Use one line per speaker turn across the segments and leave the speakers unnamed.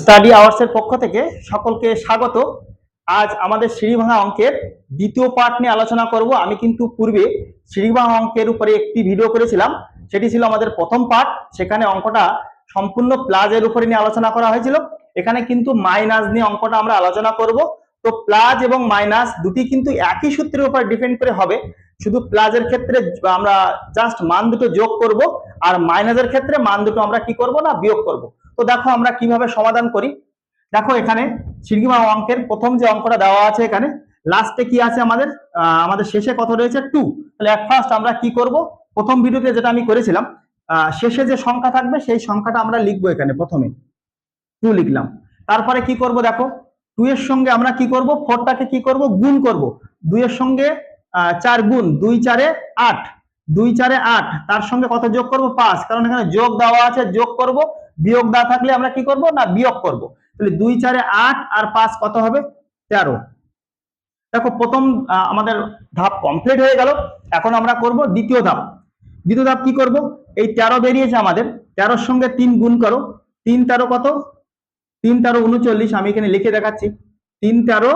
Study আওয়ার্সের পক্ষ থেকে সকলকে স্বাগত। আজ আমাদের সিঁড়িভাঙা অঙ্কের দ্বিতীয় পার্ট নিয়ে আলোচনা করব। আমি কিন্তু পূর্বে সিঁড়িভাঙা অঙ্কের উপরে একটি ভিডিও করেছিলাম। সেটি ছিল আমাদের প্রথম পার্ট সেখানে অঙ্কটা সম্পূর্ণ প্লাজের উপরে নিয়ে আলোচনা করা হয়েছিল। এখানে কিন্তু মাইনাস নিয়ে অঙ্কটা আমরা আলোচনা করব। তো প্লাস এবং মাইনাস দুটি কিন্তু একই সূত্রের উপর ডিপেন্ড করে হবে। শুধু প্লাজের ক্ষেত্রে আমরা জাস্ট মান দুটো যোগ করব। আর মাইনাসের ক্ষেত্রে মান দুটো আমরা কি করব না বিয়োগ করব। তো দেখো আমরা কীভাবে সমাধান করি? দেখো এখানে সিগমা অঙ্কের প্রথম যে অঙ্কটা দেওয়া আছে এখানে লাস্টে কি আছে আমাদের? আমাদের শেষে কত রয়েছে? টু তাহলে ফার্স্ট আমরা কি করব? প্রথম ভিডিওতে যেটা আমি করেছিলাম শেষে যে সংখ্যা থাকবে, সেই সংখ্যাটা আমরা লিখব এখানে প্রথমে। টু লিখলাম। তারপরে কি করব দেখো? টু এর সঙ্গে আমরা কি করব? ফোরটাকে কি করব? গুণ করব। দুইয়ের সঙ্গে চার গুণ, দুই চারে আট। দুই চারে আট, তার সঙ্গে কত যোগ করব? পাঁচ। কারণ এখানে যোগ দেওয়া আছে, যোগ করব। বিয়োগ দেওয়া থাকলে আমরা কি করব? না, বিয়োগ করব। তাহলে দুই চারে আট আর পাঁচ কত হবে? তেরো। দেখো, প্রথম আমাদের ধাপ কমপ্লিট হয়ে গেল। এখন আমরা করব দ্বিতীয় ধাপ। দ্বিতীয় ধাপ কি করব? এই তেরো বেরিয়েছে আমাদের। তেরোর সঙ্গে তিন গুণ করো। তিন তেরো কত? তিন তেরো উনচল্লিশ। আমি এখানে লিখে দেখাচ্ছি। তিন তেরো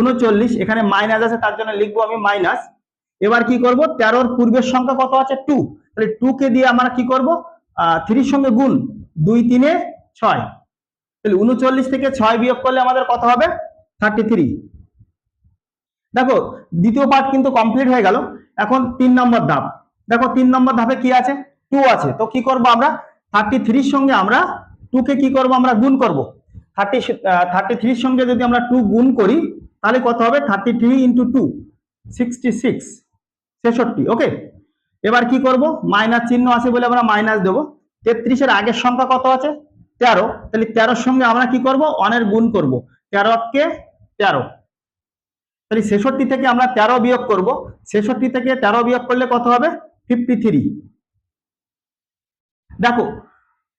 উনচল্লিশ। এখানে মাইনাস আছে, তার জন্য লিখব আমি মাইনাস এবার কি করব? তেরোর পূর্বের সংখ্যা কত আছে? টু তাহলে টু কে দিয়ে আমরা কি করব? থ্রির সঙ্গে গুণ। দুই তিনে ছয়। তাহলে উনচল্লিশ থেকে ছয় বিয়োগ করলে আমাদের কত হবে? থার্টি থ্রি দেখো, দ্বিতীয় পার্ট কিন্তু কমপ্লিট হয়ে গেল। এখন তিন নম্বর ধাপ। দেখো, তিন নম্বর ধাপে কি আছে? টু আছে। তো কি করব আমরা? থার্টি থ্রির সঙ্গে আমরা টু কে কি করব? আমরা গুণ করব। থার্টি থার্টি থ্রির সঙ্গে যদি আমরা টু গুণ করি, তাহলে কত হবে? Thirty three into two sixty six ছেষট্টি। ওকে এবার কি করব? মাইনাস চিহ্ন আছে বলে আমরা মাইনাস দেবো। তেত্রিশের আগের সংখ্যা কত আছে? তেরো। তাহলে তেরোর সঙ্গে আমরা কি করব? অনের গুণ করব। তেরো কে তেরো। তাহলে ছেষট্টি থেকে আমরা তেরো বিয়োগ করব। ছেষট্টি থেকে তেরো বিয়োগ করলে কত হবে? ফিফটি থ্রি দেখো,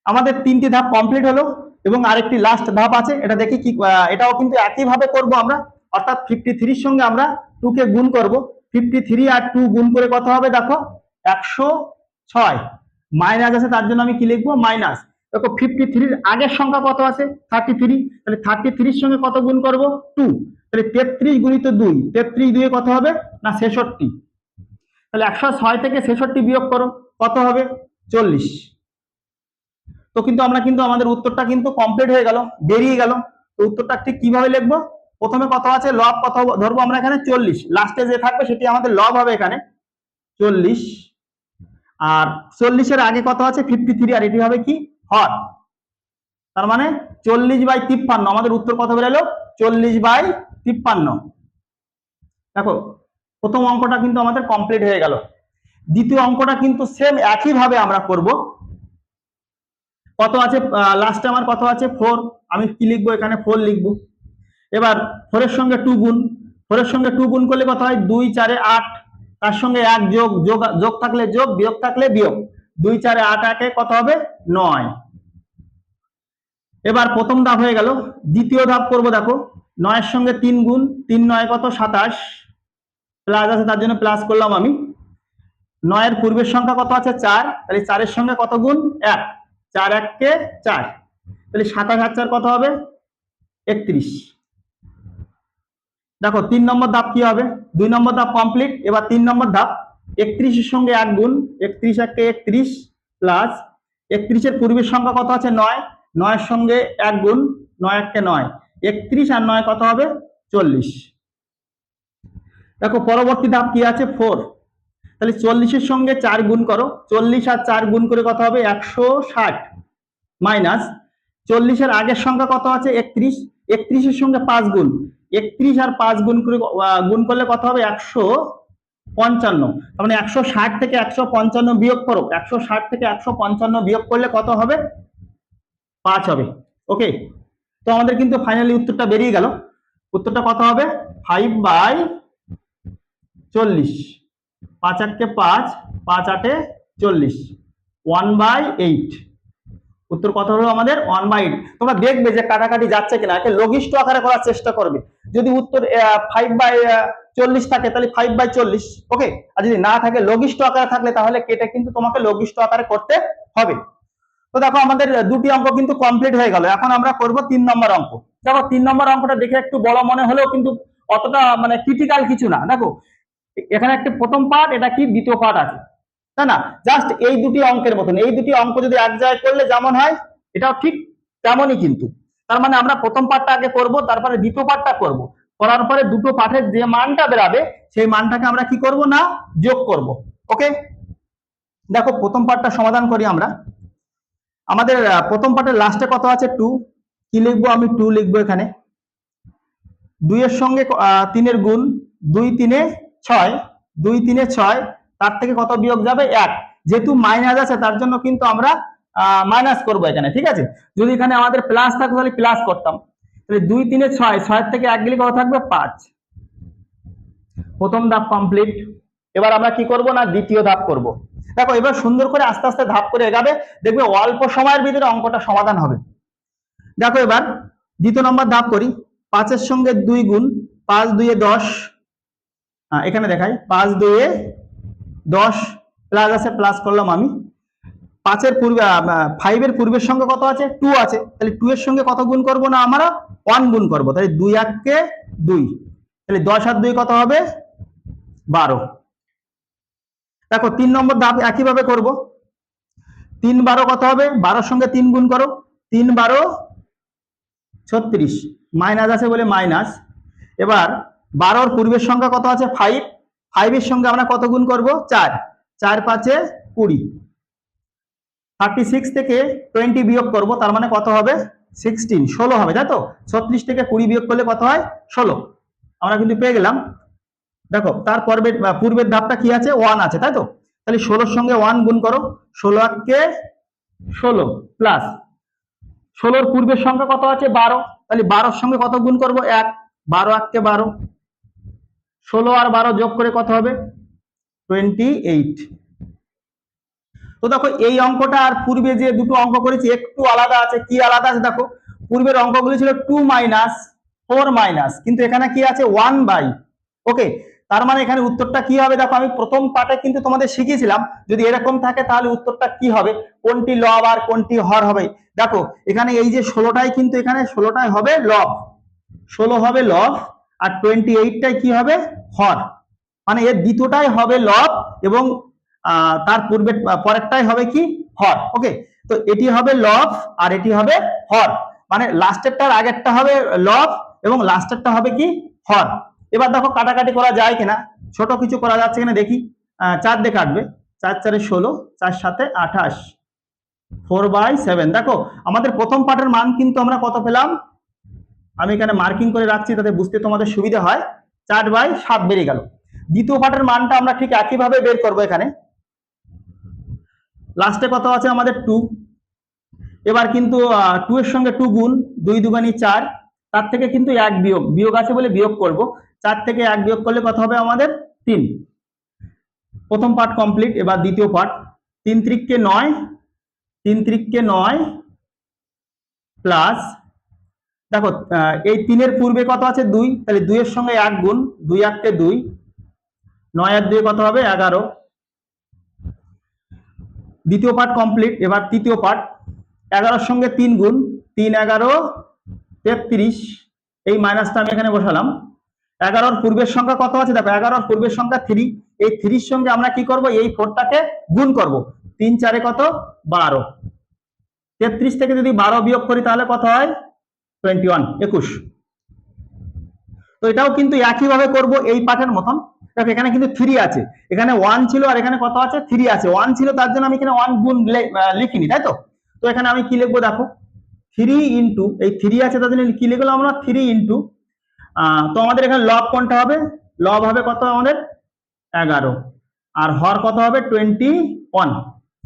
আমাদের তিনটি ধাপ কমপ্লিট হলো এবং আরেকটি লাস্ট ধাপ আছে। এটা দেখি কি এটাও কিন্তু একই ভাবে করব আমরা। অর্থাৎ ফিফটি থ্রির সঙ্গে আমরা টু কে গুণ করব। ফিফটি থ্রি আর টু গুণ করে কত হবে? দেখো, একশো ছয়। মাইনাস আছে, তার জন্য আমি কি লিখব? মাইনাস দেখো ফিফটি থ্রির আগের সংখ্যা কত আছে? থার্টি থ্রি তাহলে থার্টি থ্রির সঙ্গে কত গুণ করব? টু তাহলে তেত্রিশ গুণিত দুই। তেত্রিশ দুয়ে কত হবে? না, ছেষট্টি। তাহলে একশো ছয় থেকে ছেষট্টি বিয়োগ করো, কত হবে? চল্লিশ। তো কিন্তু আমরা কিন্তু আমাদের উত্তরটা কিন্তু কমপ্লিট হয়ে গেল, বেরিয়ে গেল। তো উত্তরটা ঠিক কীভাবে লিখব? প্রথমে কত আছে? লব কত ধরবো আমরা এখানে চল্লিশ। লাস্টে যে থাকবে, সেটি আমাদের লব হবে এখানে। চল্লিশ। আর চল্লিশের আগে কত আছে? ফিফটি থ্রি আর এটি হবে কি? হর। তার মানে চল্লিশ বাই তিপ্পান্ন। আমাদের উত্তর কত বেরোলো? চল্লিশ বাই তিপ্পান্ন। দেখো, প্রথম অঙ্কটা কিন্তু আমাদের কমপ্লিট হয়ে গেল। দ্বিতীয় অঙ্কটা কিন্তু সেম একই ভাবে আমরা করব। কত আছে? লাস্টে আমার কত আছে? ফোর আমি কি লিখব এখানে? ফোর লিখব। এবার ফোরের সঙ্গে টু গুণ। ফোরের সঙ্গে টু গুণ করলে কত হয়? দুই, চারে আট। তার সঙ্গে এক যোগ যোগ যোগ থাকলে যোগ, বিয়োগ থাকলে বিয়োগ। দুই, চারে আট, একে কত হবে? নয়। এবার প্রথম ধাপ হয়ে গেল। দ্বিতীয় ধাপ করব, দেখো। নয়ের সঙ্গে তিন গুণ, তিন নয় কত? সাতাশ। প্লাস আছে, তার জন্য প্লাস করলাম আমি। নয়ের পূর্বের সংখ্যা কত আছে? চার। তাহলে চারের সঙ্গে কত গুণ? এক। চার, এককে চার। তাহলে সাতাশ চার কত হবে? একত্রিশ। দেখো, তিন নম্বর ধাপ কি হবে? দুই নম্বর ধাপ কমপ্লিট এবার তিন নম্বর ধাপ, একত্রিশের সঙ্গে এক গুণ, একত্রিশ এককে একত্রিশ প্লাস একত্রিশের পূর্বের সংখ্যা কত আছে? নয়। নয়ের সঙ্গে এক গুণ, নয় এককে নয়। একত্রিশ আর নয় কত হবে? চল্লিশ। দেখো, পরবর্তী ধাপ কি আছে? ফোর তাহলে চল্লিশের সঙ্গে চার গুণ করো। চল্লিশ আর চার গুণ করে কত হবে? একশো ষাট মাইনাস চল্লিশের আগের সংখ্যা কত আছে? একত্রিশ। একত্রিশের সঙ্গে পাঁচ গুণ। একত্রিশ আর পাঁচ গুণ করে গুণ করলে কত হবে? একশো পঞ্চান্ন। তার মানে একশো ষাট থেকে একশো পঞ্চান্ন বিয়োগ করো। একশো ষাট থেকে একশো পঞ্চান্ন বিয়োগ করলে কত হবে? পাঁচ হবে। ওকে তো আমাদের কিন্তু ফাইনালি উত্তরটা বেরিয়ে গেল। উত্তরটা কত হবে? ফাইভ বাই চল্লিশ। পাঁচ আটকে পাঁচ পাঁচ আটে চল্লিশ। ওয়ান বাই এইট উত্তর কত হলো আমাদের ওয়ান এইট তোমরা দেখবে যে কাটাকাটি যাচ্ছে কিনা, একে লঘিষ্ঠ আকারে করার চেষ্টা করবে। যদি উত্তর ফাইভ বাই চল্লিশ থাকে, তাহলে ফাইভ বাই চল্লিশ ওকে আর যদি না থাকে, লঘিষ্ঠ আকারে থাকলে, তাহলে কেটে কিন্তু তোমাকে লঘিষ্ঠ আকারে করতে হবে। তো দেখো, আমাদের দুটি অঙ্ক কিন্তু কমপ্লিট হয়ে গেল। এখন আমরা করব তিন নম্বর অঙ্ক। দেখো, তিন নম্বর অঙ্কটা দেখে একটু বড় মনে হলেও কিন্তু অতটা মানে ক্রিটিক্যাল কিছু না। দেখো, এখানে একটা প্রথম পার্ট এটা কি? দ্বিতীয় পার্ট আছে। তাই না জাস্ট এই দুটি অঙ্কের মতন। এই দুটি অঙ্ক যদি এক জায়গায় করলে যেমন হয়, এটাও ঠিক তেমনই কিন্তু। তার মানে আমরা প্রথম পাঠটা আগে করব, তারপরে দ্বিতীয় পাঠটা করব। করার পরে দুটো পাঠের যে মানটা বেরাবে, সেই মানটাকে আমরা কি করব না, যোগ করব। ওকে দেখো, প্রথম পাঠটা সমাধান করি আমরা। আমাদের প্রথম পাঠের লাস্টে কত আছে? টু কি লিখব আমি? টু লিখব এখানে। দুইয়ের সঙ্গে তিনের গুণ, দুই তিনে ছয়। দুই তিনে ছয় তার থেকে কত বিয়োগ যাবে? এক। যেহেতু মাইনাস আছে, তার জন্য কিন্তু আমরা মাইনাস করব এখানে, ঠিক আছে? যদি এখানে আমাদের প্লাস থাকতো, তাহলে প্লাস করতাম। তাহলে দুই, তিনে ছয়, ছয়ের থেকে এক গেলে কত থাকবে? পাঁচ। প্রথম ধাপ কমপ্লিট এবার আমরা কি করব না, দ্বিতীয় ধাপ করব। দেখো, এবার সুন্দর করে আস্তে আস্তে ধাপ করে এগাবে, দেখবে অল্প সময়ের ভিতরে অঙ্কটা সমাধান হবে। দেখো এবার, দ্বিতীয় নম্বর ধাপ করি। পাঁচের সঙ্গে দুই গুণ, পাঁচ দুইয়ে দশ। এখানে দেখাই, পাঁচ দুইয়ে দশ প্লাস আছে প্লাস করলাম আমি। পাঁচের পূর্বে ফাইভের পূর্বের সঙ্গে কত আছে? টু আছে। তাহলে টু এর সঙ্গে কত গুণ করব না আমরা? ওয়ান গুণ করব। তাহলে দুই এককে দুই। তাহলে দশ আর দুই কত হবে? বারো। দেখো, তিন নম্বর ধাপ একইভাবে করব। তিন বারো কত হবে? বারোর সঙ্গে তিন গুণ করো। তিন বারো, ছত্রিশ। মাইনাস আছে বলে মাইনাস। এবার বারোর পূর্বের সংখ্যা কত আছে? ফাইভ ফাইভের সঙ্গে আমরা কত গুণ করব? চার। চার পাঁচে কুড়ি। থার্টি সিক্স থেকে টোয়েন্টি বিয়োগ করব, তার মানে কত হবে? সিক্সটিন ষোলো হবে, তাই তো? ছত্রিশ থেকে কুড়ি বিয়োগ করলে কত হয়? ষোলো। আমরা কিন্তু পেয়ে গেলাম। দেখো, তার পর্বের পূর্বের ধাপটা কি আছে? ওয়ান আছে, তাই তো? তাহলে ষোলোর সঙ্গে ওয়ান গুণ করো। ষোলো এককে ষোলো প্লাস ষোলোর পূর্বের সংখ্যা কত আছে? বারো। তাহলে বারোর সঙ্গে কত গুণ করব? এক। বারো এককে বারো। ষোলো আর বারো যোগ করে কত হবে? টোয়েন্টি এইট তো দেখো, এই অঙ্কটা আর পূর্বে যে দুটো অঙ্ক করেছি, একটু আলাদা আছে। কি আলাদা আছে? দেখো, পূর্বের অঙ্কগুলি ছিল টু মাইনাস ফোর মাইনাস কিন্তু এখানে কি আছে? ওয়ান বাই ওকে তার মানে এখানে উত্তরটা কি হবে? দেখো, আমি প্রথম পার্টে কিন্তু তোমাদের শিখিয়েছিলাম, যদি এরকম থাকে তাহলে উত্তরটা কি হবে? কোনটি লব আর কোনটি হর হবে? দেখো, এখানে এই যে ষোলোটাই কিন্তু এখানে ষোলোটাই হবে লব ষোলো হবে লব আর টোয়েন্টি এইটটাই কি হবে? হর। মানে এর দ্বিতীয়টাই হবে লব এবং তার পূর্বে পরেরটাই হবে কি? হর। ওকে তো এটি হবে লব আর এটি হবে হর। মানে লাস্টেরটার আগেরটা হবে লব এবং লাস্টেরটা হবে কি? হর। এবার দেখো কাটাকাটি করা যায় কিনা। ছোট কিছু করা যাচ্ছে কিনা দেখি। চার দিয়ে কাটবে। চার, চারে ষোলো, চার সাথে আঠাশ। ফোর বাই সেভেন দেখো, আমাদের প্রথম পার্টের মান কিন্তু আমরা কত পেলাম? আমি এখানে মার্কিং করে রাখছি তাতে বুঝতে তোমাদের সুবিধা হয়। চার বাই সাত বেড়ে গেল। দ্বিতীয় পার্টের মানটা আমরা ঠিক একইভাবে বের করব এখানে। লাস্টে কত আছে আমাদের টু এবার কিন্তু টু এর সঙ্গে টু গুণ, দুই দুগানি চার, তার থেকে কিন্তু এক বিয়োগ বিয়োগ আছে বলে বিয়োগ করব। চার থেকে এক বিয়োগ করলে কত হবে আমাদের? তিন। প্রথম পার্ট কমপ্লিট এবার দ্বিতীয় পার্ট তিন ত্রিককে নয়, তিন ত্রিককে নয় প্লাস দেখো এই তিনের পূর্বে কত আছে? দুই। তাহলে দুইয়ের সঙ্গে এক গুণ, দুই এককে দুই। নয় আর দুই কত হবে? এগারো। দ্বিতীয় পার্ট কমপ্লিট এবার তৃতীয় পার্ট এগারোর সঙ্গে তিন গুণ, তিন, এগারো, তেত্রিশ। এই মাইনাসটা আমি এখানে বসালাম। এগারোর পূর্বের সংখ্যা কত আছে? দেখো, এগারোর পূর্বের সংখ্যা থ্রি এই থ্রির সঙ্গে আমরা কি করব? এই ফোরটাকে গুণ করব। তিন চারে কত? বারো। তেত্রিশ থেকে যদি বারো বিয়োগ করি, তাহলে কত হয়? টোয়েন্টি ওয়ান একুশ। তো এটাও কিন্তু একইভাবে করব এই পাঠের মতন। দেখো, এখানে কিন্তু থ্রি আছে। এখানে ওয়ান ছিল আর এখানে কত আছে? থ্রি আছে। ওয়ান ছিল, তার জন্য আমি এখানে ওয়ান গুণ লিখিনি, তাই তো? তো এখানে আমি কি লিখব দেখো? থ্রি ইন্টু এই থ্রি আছে, তার জন্য কি লিখলাম আমরা? থ্রি ইন্টু তো আমাদের এখানে লব কোনটা হবে? লব হবে কত আমাদের? এগারো। আর হর কত হবে? টোয়েন্টি ওয়ান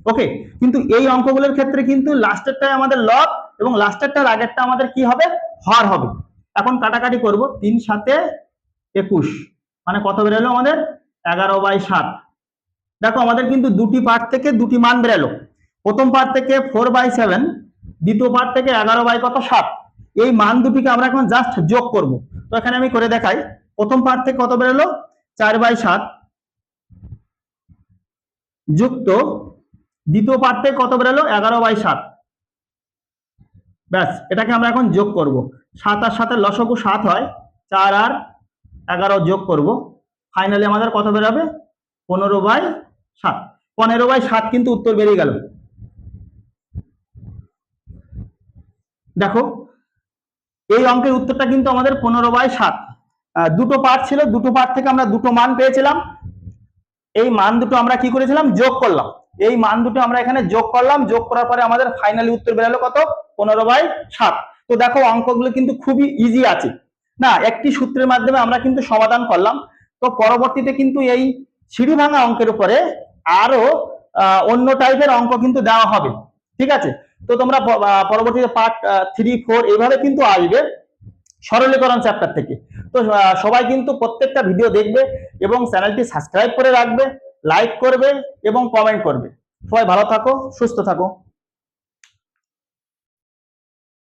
ওকে কিন্তু এই অঙ্কগুলোর ক্ষেত্রে কিন্তু লাস্টেরটাই আমাদের লব এবং লাস্টেরটার আগেরটা আমাদের কি হবে? হর হবে। এখন কাটাকাটি করব। তিন সাতে একুশ। মানে কত বেরোলো আমাদের? এগারো বাই সাত। দেখো আমাদের কিন্তু দুটি পার্ট থেকে দুটি মান বেরোলো। প্রথম পার্ট থেকে ফোর বাই সেভেন দ্বিতীয় পার্ট থেকে এগারো বাই কত? সাত। এই মান দুটিকে আমরা এখন জাস্ট যোগ করব। তো এখানে আমি করে দেখাই। প্রথম পার্ট থেকে কত বেরোলো? চার বাই সাত যুক্ত। দ্বিতীয় পার্ট থেকে কত বেরোলো? এগারো বাই সাত। ব্যাস, এটাকে আমরা এখন যোগ করব। সাত আর সাথে লসগু সাত হয়, চার আর এগারো যোগ করব। ফাইনালি আমাদের কত বেরোবে? পনেরো বাই সাত। পনেরো বাই সাত কিন্তু উত্তর বেরিয়ে গেল। দেখো, এই অঙ্কের উত্তরটা কিন্তু আমাদের পনেরো বাই সাত। দুটো পার্ট ছিল, দুটো পার্ট থেকে আমরা দুটো মান পেয়েছিলাম। এই মান দুটো আমরা কি করেছিলাম? যোগ করলাম। এই মান দুটো আমরা এখানে যোগ করলাম, যোগ করার পরে আমাদের ফাইনালি উত্তর বেরোলো কত? পনেরো বাই সাত। তো দেখো অঙ্কগুলো কিন্তু খুবই ইজি আছে। না, একটি সূত্রের মাধ্যমে আমরা কিন্তু সমাধান করলাম। তো পরবর্তীতে কিন্তু এই সিঁড়ি ভাঙা অঙ্কের উপরে আরও অন্য টাইপের অঙ্ক কিন্তু দেওয়া হবে। ঠিক আছে? তো তোমরা পরবর্তীতে পার্ট থ্রি ফোর এইভাবে কিন্তু আসবে সরলীকরণ চ্যাপ্টার থেকে। তো সবাই কিন্তু প্রত্যেকটা ভিডিও দেখবে এবং চ্যানেলটি সাবস্ক্রাইব করে রাখবে। লাইক করবে এবং কমেন্ট করবে। সবাই ভালো থাকো সুস্থ থাকো।